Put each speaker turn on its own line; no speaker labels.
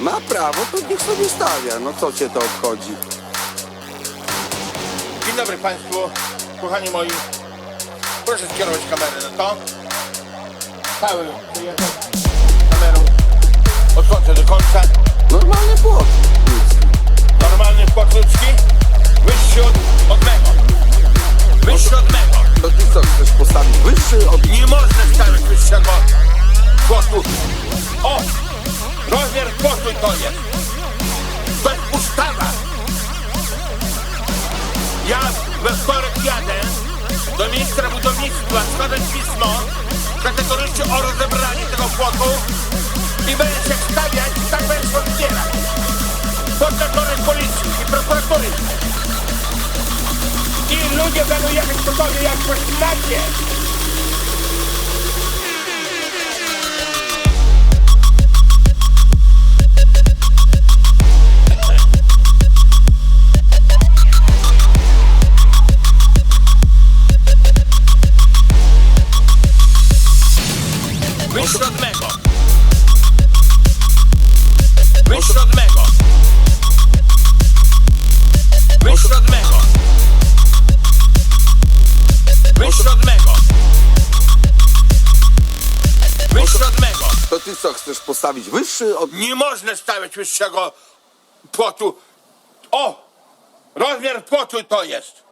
Ma prawo, to niech sobie stawia. No co cię to obchodzi?
Dzień dobry Państwu, kochani moi. Proszę skierować kamerę na to. Cały przyjeżdżam kamerą od końca do końca.
Normalny płot.
Normalny płot ludzki, wyższy od, od mego. Wyższy od mego.
To ty co, chcesz postawić wyższy od...
Nie można stawiać wyższego płotu. Płotu to ustawa. Ja we wtorek jadę do ministra budownictwa składać pismo kategorycznie o rozebranie tego płotu i będę się stawiać, tak będę się odbierać. Pod nadzorem policji i prokuratury. I ludzie będą jechać do sobie jak pośladzie. Wyższy
To ty co, chcesz postawić wyższy od...
Nie można stawiać wyższego płotu. O! Rozmiar płotu to jest.